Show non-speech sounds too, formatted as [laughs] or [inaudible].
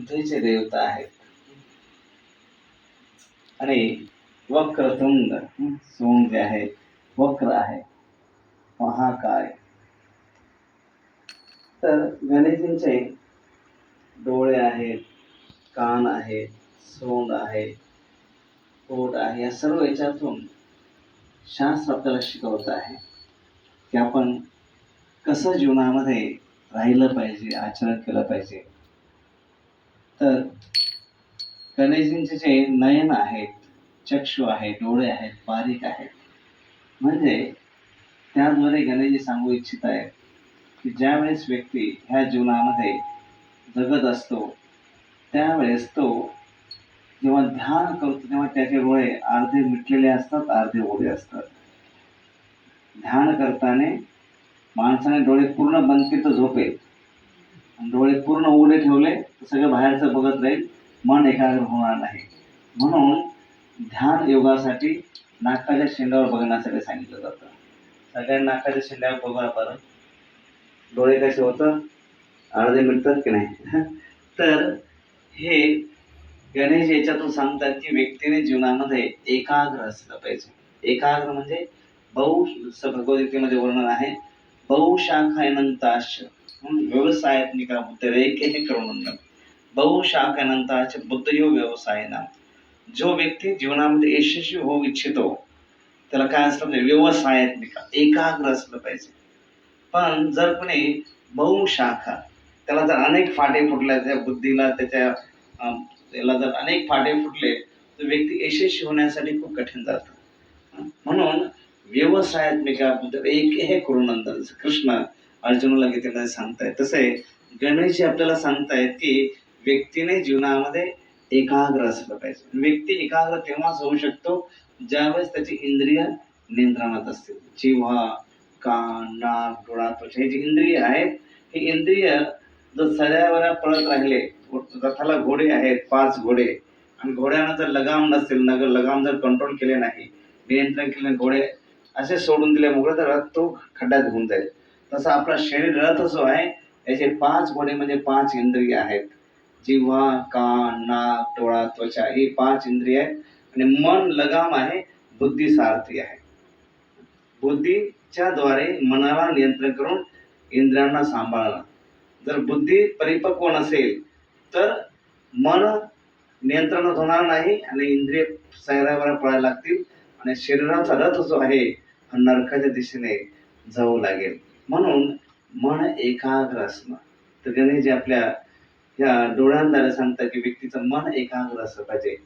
देवता आहेत. आणि वक्रतुंग सोंग जे आहे वक्र आहे महाकाय. तर गणेशजींचे डोळे आहेत कान आहेत सोंड आहे पोट आहे या सर्व याच्यातून शास्त्र आपल्याला शिकवत आहे की आपण कसं जीवनामध्ये राहिलं पाहिजे आचरण केलं पाहिजे. तर गणेशजींचे जे नयन आहेत चक्षु आहे डोळे आहेत बारीक आहेत म्हणजे त्याद्वारे गणेशजी सांगू इच्छित आहेत की ज्यावेळेस व्यक्ती ह्या जीवनामध्ये जगत असतो त्यावेळेस तो जेव्हा ध्यान करतो तेव्हा त्याचे डोळे अर्धे मिटलेले असतात अर्धे उघडे असतात. ध्यान करताना माणसाने डोळे पूर्ण बंद केले तर झोपेल. डोळे पूर्ण उघडे ठेवले तर सगळं बाहेरचं बघत राहील. मन एकाग्र होणार नाही. म्हणून ध्यान योगासाठी नाकाच्या शेंड्यावर बघण्यासाठी सांगितलं जातं. सगळ्या नाकाच्या शेंड्यावर बघा बरं. डोळे कसे होतं? अर्धे मिळतात की नाही? [laughs] तर हे गणेश याच्यातून सांगतात की व्यक्तीने जीवनामध्ये एकाग्र असलं पाहिजे. एकाग्र म्हणजे बहु स- भगवद्गीतेमध्ये वर्णन आहे बहुशाखानंताश व्यवसायात्मिका बुद्धिरेके हे करुणंदन बहुशाखानंताच बुद्धयो व्यवसाय ना जो व्यक्ती जीवनामध्ये यशस्वी होऊ इच्छितो त्याला काय असलं पाहिजे? व्यवसायात्मिका एकाग्र असलं पाहिजे. पण जर कोणी बहुशाखा त्याला जर अनेक फाटे फुटल्या त्या बुद्धीला त्याच्या त्याला जर अनेक फाटे फुटले तर व्यक्ती यशस्वी होण्यासाठी खूप कठीण जातं. म्हणून व्यवसायात्मिका बुद्ध एक हे करून जसं कृष्ण अर्जुनाला गीतेमध्ये सांगतायत. तसे गणेशजी आपल्याला सांगतायत की व्यक्तीने जीवनामध्ये एकाग्र असलं पाहिजे. व्यक्ती एकाग्र तेव्हाच होऊ शकतो ज्यावेळेस त्याची इंद्रिय नियंत्रणात असतील जिव्हा कान नाक डोळा त्वचा हे जी इंद्रिय आहेत हे इंद्रिय जर सदैवर पळत राहिले रथाला घोडे आहेत पाच घोडे आणि घोड्यानं जर लगाम नसेल नगर लगाम जर कंट्रोल केले नाही नियंत्रण केले घोडे असे सोडून दिले मोकळे तर रथ तो खड्ड्यात होऊन जाईल. तसं आपला शरीर रथ जो आहे याचे पाच घोडे म्हणजे पाच इंद्रिय आहेत. जिव्हा कान नाक डोळा त्वचा ही पाच इंद्रिय आहेत. आणि मन लगाम आहे बुद्धी सारथी आहे. बुद्धीच्या द्वारे मनाला नियंत्रण करून इंद्रियांना सांभाळणं. जर बुद्धी परिपक्व नसेल तर मन नियंत्रणात होणार नाही आणि इंद्रिय सैरावर पळायला लागतील. आणि शरीराचा रथ जो आहे हा नरकाच्या दिशेने जाऊ लागेल. म्हणून मन एकाग्र असणं. तर गणेशजी आपल्या या डोळ्यांद्वारे सांगतात की व्यक्तीचं मन एकाग्र असलं पाहिजे.